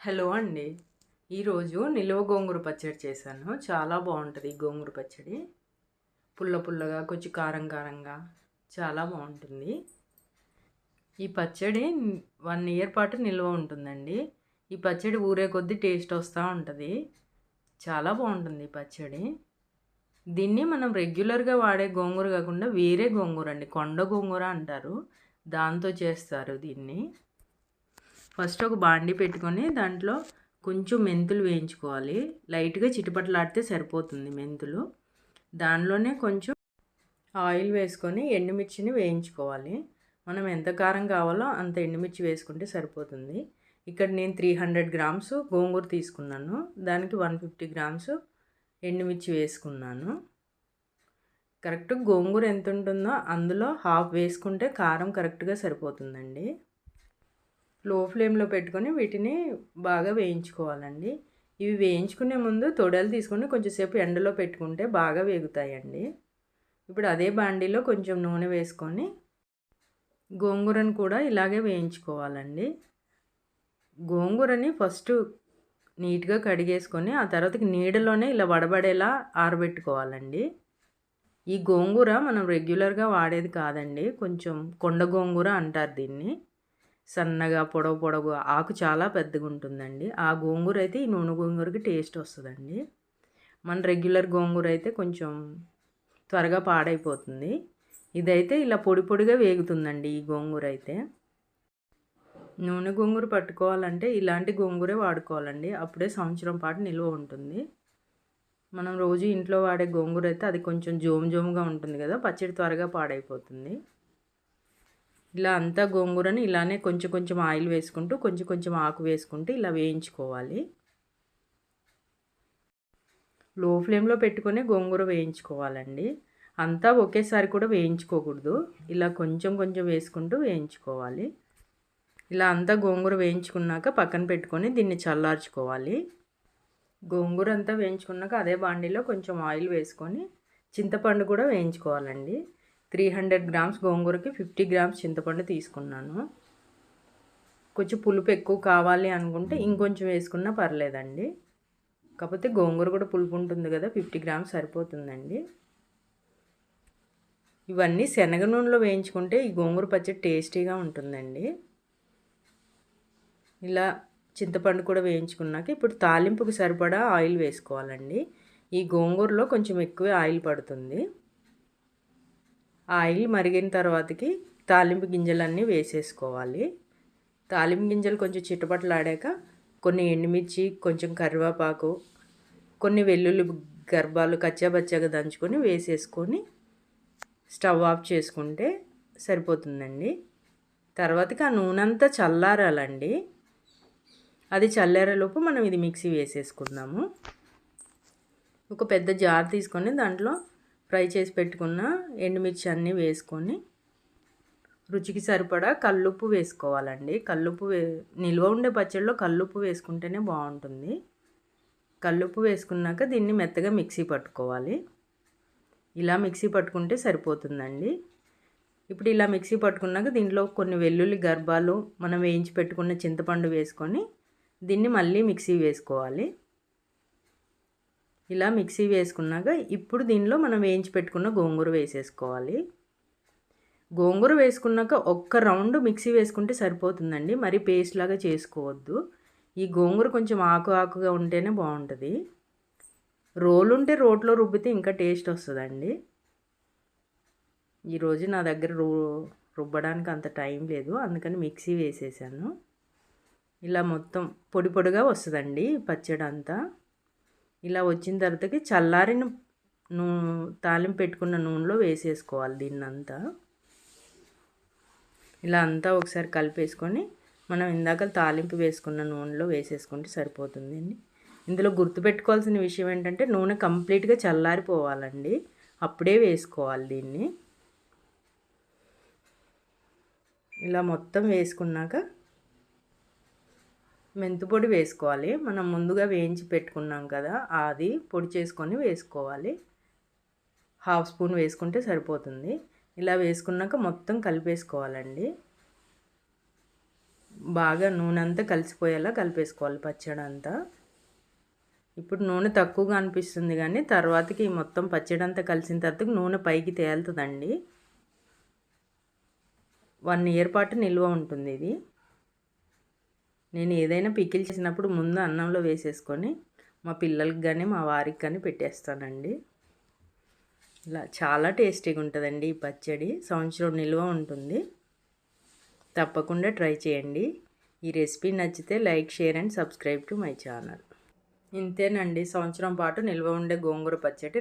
Hello అండి. ఈరోజు నిలువ గోంగూర పచ్చడి చేశాను. చాలా బాగుంటుంది ఈ గోంగూర పచ్చడి. పుల్ల పుల్లగా కొంచెం కారం కారంగా చాలా బాగుంటుంది. ఈ పచ్చడి వన్ ఇయర్ పాటు నిల్వ ఉంటుందండి. ఈ పచ్చడి ఊరే కొద్దీ టేస్ట్ వస్తూ ఉంటుంది. చాలా బాగుంటుంది ఈ పచ్చడి. దీన్ని మనం రెగ్యులర్గా వాడే గోంగూర కాకుండా వేరే గోంగూర అండి. కొండ గోంగూర అంటారు. దాంతో చేస్తారు దీన్ని. ఫస్ట్ ఒక బాండి పెట్టుకొని దాంట్లో కొంచెం మెంతులు వేయించుకోవాలి. లైట్గా చిటపట్లాడితే సరిపోతుంది మెంతులు. దానిలోనే కొంచెం ఆయిల్ వేసుకొని ఎండుమిర్చిని వేయించుకోవాలి. మనం ఎంత కారం కావాలో అంత ఎండుమిర్చి వేసుకుంటే సరిపోతుంది. ఇక్కడ నేను త్రీ హండ్రెడ్ గ్రామ్స్ గోంగూర తీసుకున్నాను. దానికి వన్ ఫిఫ్టీ గ్రామ్స్ ఎండుమిర్చి వేసుకున్నాను. కరెక్ట్ గోంగూర ఎంత ఉంటుందో అందులో హాఫ్ వేసుకుంటే కారం కరెక్ట్గా సరిపోతుందండి. లో ఫ్లేమ్లో పెట్టుకొని వీటిని బాగా వేయించుకోవాలండి. ఇవి వేయించుకునే ముందు తొడలు తీసుకొని కొంచెంసేపు ఎండలో పెట్టుకుంటే బాగా వేగుతాయండి. ఇప్పుడు అదే బాండీలో కొంచెం నూనె వేసుకొని గోంగూరను కూడా ఇలాగే వేయించుకోవాలండి. గోంగూరని ఫస్ట్ నీట్గా కడిగేసుకొని ఆ తర్వాతకి నీడలోనే ఇలా వడబడేలా ఆరబెట్టుకోవాలండి. ఈ గోంగూర మనం రెగ్యులర్గా వాడేది కాదండి. కొంచెం కొండ గోంగూర అంటారు దీన్ని. సన్నగా పొడవు పొడవు ఆకు చాలా పెద్దగా ఉంటుందండి ఆ గోంగూర అయితే ఈ నూనె గోంగూరకి టేస్ట్ వస్తుందండి. మన రెగ్యులర్ గోంగూర అయితే కొంచెం త్వరగా పాడైపోతుంది. ఇదైతే ఇలా పొడి పొడిగా వేగుతుందండి ఈ గోంగూర అయితే నూనె గోంగూర పట్టుకోవాలంటే ఇలాంటి గోంగూరే వాడుకోవాలండి. అప్పుడే సంవత్సరం పాటు నిల్వ ఉంటుంది. మనం రోజు ఇంట్లో వాడే గోంగూర అయితే అది కొంచెం జోమ్ జోమ్గా ఉంటుంది కదా పచ్చడి త్వరగా పాడైపోతుంది. ఇలా అంతా గోంగూరని ఇలానే కొంచెం కొంచెం ఆయిల్ వేసుకుంటూ కొంచెం కొంచెం ఆకు వేసుకుంటూ ఇలా వేయించుకోవాలి. లో ఫ్లేమ్లో పెట్టుకొని గోంగూర వేయించుకోవాలండి. అంతా ఒకేసారి కూడా వేయించుకోకూడదు. ఇలా కొంచెం కొంచెం వేసుకుంటూ వేయించుకోవాలి. ఇలా అంతా గోంగూర వేయించుకున్నాక పక్కన పెట్టుకొని దీన్ని చల్లార్చుకోవాలి. గోంగూర అంతా వేయించుకున్నాక అదే బాండీలో కొంచెం ఆయిల్ వేసుకొని చింతపండు కూడా వేయించుకోవాలండి. త్రీ హండ్రెడ్ గ్రామ్స్ గోంగూరకి ఫిఫ్టీ గ్రామ్స్ చింతపండు తీసుకున్నాను. కొంచెం పులుపు ఎక్కువ కావాలి అనుకుంటే ఇంకొంచెం వేసుకున్నా పర్లేదండి. కాకపోతే గోంగూర కూడా పులుపు ఉంటుంది కదా ఫిఫ్టీ గ్రామ్స్ సరిపోతుందండి. ఇవన్నీ శనగ నూనెలో వేయించుకుంటే ఈ గోంగూర పచ్చడి టేస్టీగా ఉంటుందండి. ఇలా చింతపండు కూడా వేయించుకున్నాక ఇప్పుడు తాలింపుకి సరిపడా ఆయిల్ వేసుకోవాలండి. ఈ గోంగూరలో కొంచెం ఎక్కువే ఆయిల్ పడుతుంది. ఆయిల్ మరిగిన తర్వాతకి తాలింపు గింజలన్నీ వేసేసుకోవాలి. తాలింపు గింజలు కొంచెం చిటపటలాడాక కొన్ని ఎండుమిర్చి కొంచెం కరివేపాకు కొన్ని వెల్లుల్లి గర్భాలు కచ్చాబచ్చాగా దంచుకొని వేసేసుకొని స్టవ్ ఆఫ్ చేసుకుంటే సరిపోతుందండి. తర్వాతకి ఆ నూనె అంతా చల్లారాలండి. అది చల్లారేలోపు మనం ఇది మిక్సీ వేసేసుకుందాము. ఒక పెద్ద జార్ తీసుకొని దాంట్లో ఫ్రై చేసి పెట్టుకున్న ఎండుమిర్చి అన్నీ వేసుకొని రుచికి సరిపడా కల్లుప్పు వేసుకోవాలండి. కల్లుప్పు వే నిల్వ ఉండే పచ్చడిలో కల్లుప్పు వేసుకుంటేనే బాగుంటుంది. కల్లుప్పు వేసుకున్నాక దీన్ని మెత్తగా మిక్సీ పట్టుకోవాలి. ఇలా మిక్సీ పట్టుకుంటే సరిపోతుందండి. ఇప్పుడు ఇలా మిక్సీ పట్టుకున్నాక దీంట్లో కొన్ని వెల్లుల్లి గర్భాలు మనం వేయించి పెట్టుకున్న చింతపండు వేసుకొని దీన్ని మళ్ళీ మిక్సీ వేసుకోవాలి. ఇలా మిక్సీ వేసుకున్నాక ఇప్పుడు దీనిలో మనం వేయించి పెట్టుకున్న గోంగూర వేసేసుకోవాలి. గోంగూర వేసుకున్నాక ఒక్క రౌండ్ మిక్సీ వేసుకుంటే సరిపోతుందండి. మరి పేస్ట్ లాగా చేసుకోవద్దు. ఈ గోంగూర కొంచెం ఆకు ఆకుగా ఉంటేనే బాగుంటుంది. రోలు ఉంటే రోట్లో రుబ్బితే ఇంకా టేస్ట్ వస్తుందండి. ఈరోజు నా దగ్గర రూ రుబ్బడానికి అంత టైం లేదు. అందుకని మిక్సీ వేసేసాను. ఇలా మొత్తం పొడి పొడిగా వస్తుందండి పచ్చడి అంతా ఇలా వచ్చిన తర్వాతకి చల్లారిన నూ తాలింపు పెట్టుకున్న నూనెలో వేసేసుకోవాలి దీన్నంతా. ఇలా అంతా ఒకసారి కలిపేసుకొని మనం ఇందాక తాలింపు వేసుకున్న నూనెలో వేసేసుకుంటే సరిపోతుందండి ఇందులో గుర్తుపెట్టుకోవాల్సిన విషయం ఏంటంటే నూనె కంప్లీట్గా చల్లారిపోవాలండి. అప్పుడే వేసుకోవాలి దీన్ని. ఇలా మొత్తం వేసుకున్నాక మెంతిపొడి వేసుకోవాలి. మనం ముందుగా వేయించి పెట్టుకున్నాం కదా అది పొడి చేసుకొని వేసుకోవాలి. హాఫ్ స్పూన్ వేసుకుంటే సరిపోతుంది. ఇలా వేసుకున్నాక మొత్తం కలిపేసుకోవాలండి. బాగా నూనె అంతా కలిసిపోయేలా కలిపేసుకోవాలి పచ్చడి అంతా. ఇప్పుడు నూనె తక్కువగా అనిపిస్తుంది కానీ తర్వాతకి మొత్తం పచ్చడి అంతా కలిసిన తర్వాత నూనె పైకి తేలుతుందండి. వన్ ఇయర్ పాటు నిల్వ ఉంటుంది ఇది. నేను ఏదైనా పికిల్ చేసినప్పుడు ముందు అన్నంలో వేసేసుకొని మా పిల్లలకి కానీ మా వారికి కానీ పెట్టేస్తానండి. ఇలా చాలా టేస్టీగా ఉంటుందండి ఈ పచ్చడి. సంవత్సరం నిల్వ ఉంటుంది. తప్పకుండా ట్రై చేయండి. ఈ రెసిపీ నచ్చితే like share and subscribe to my channel. ఇంతేనండి. సంవత్సరం పాటు నిల్వ ఉండే గోంగూర పచ్చడి